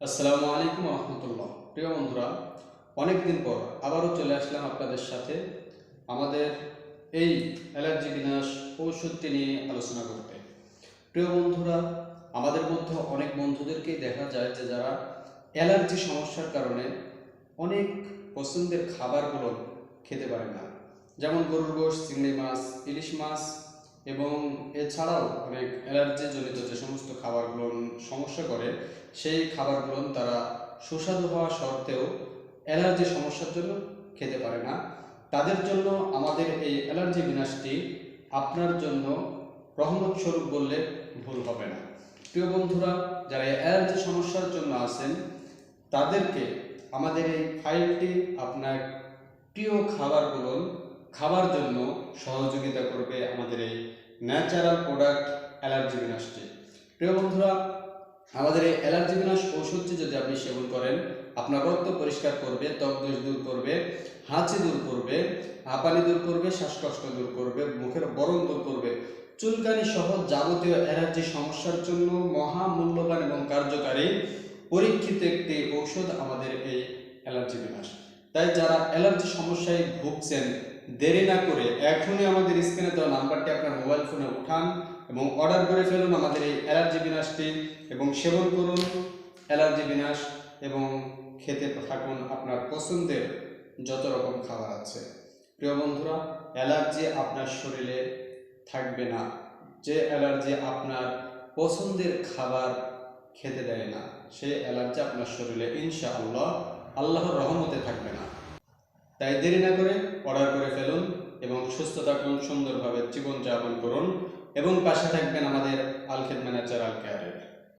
আসসালামু আলাইকুম রহমতুল্লাহ। প্রিয় বন্ধুরা, অনেকদিন পর আবারও চলে আসলাম আপনাদের সাথে আমাদের এই অ্যালার্জি বিনাশ ঔষধটি নিয়ে আলোচনা করতে। প্রিয় বন্ধুরা, আমাদের মধ্যে অনেক বন্ধুদেরকেই দেখা যায় যে যারা অ্যালার্জি সমস্যার কারণে অনেক পছন্দের খাবারগুলো খেতে পারে না। যেমন গরুর গোশ, চিংড়ি মাছ, ইলিশ মাছ এবং এছাড়াও অনেক অ্যালার্জি জনিত যে সমস্ত খাবারগুলো সমস্যা করে, সেই খাবারগুলো তারা সুস্বাদু হওয়া সত্ত্বেও অ্যালার্জি সমস্যার জন্য খেতে পারে না। তাদের জন্য আমাদের এই অ্যালার্জি বিনাশটি আপনার জন্য রহমত স্বরূপ বললে ভুল হবে না। প্রিয় বন্ধুরা, যারা অ্যালার্জি সমস্যার জন্য আছেন, তাদেরকে আমাদের এই ফাইলটি আপনার প্রিয় খাবারগুলো খাবার জন্য সহযোগিতা করবে আমাদের এই ন্যাচারাল প্রোডাক্ট অ্যালার্জি বিনাশটি প্রিয় বন্ধুরা, আমাদের এই অ্যালার্জি বিনাশ ঔষধটি যদি আপনি সেবন করেন, আপনার রক্ত পরিষ্কার করবে, ত্বক দোষ দূর করবে, হাঁচি দূর করবে, হাঁপানি দূর করবে, শ্বাসকষ্ট দূর করবে, মুখের বরণ দূর করবে, চুলকানি সহ যাবতীয় অ্যালার্জি সমস্যার জন্য মহা মূল্যবান এবং কার্যকারী পরীক্ষিত একটি ঔষধ আমাদের এই অ্যালার্জি বিনাশ। তাই যারা অ্যালার্জি সমস্যায় ভুগছেন দেরি না করে এখনই আমাদের স্ক্রিনে দেওয়া নাম্বারটি আপনার মোবাইল ফোনে উঠান এবং অর্ডার করে ফেলুন আমাদের এই অ্যালার্জি বিনাশটি এবং সেবন করুন। অ্যালার্জি বিনাশ এবং খেতে থাকুন আপনার পছন্দের যত রকম খাবার আছে। প্রিয় বন্ধুরা, অ্যালার্জি আপনার শরীরে থাকবে না। যে অ্যালার্জি আপনার পছন্দের খাবার খেতে দেয় না সেই অ্যালার্জি আপনার শরীরে ইনশাআল্লাহ আল্লাহর রহমতে থাকবে না। তাই দেরি না করে অর্ডার করে ফেলুন এবং সুস্থ থাকুন সুন্দরভাবে জীবনযাপন করুন এবং পাশে থাকবেন আমাদের আলখেদ ম্যানেজার আল কেয়ারের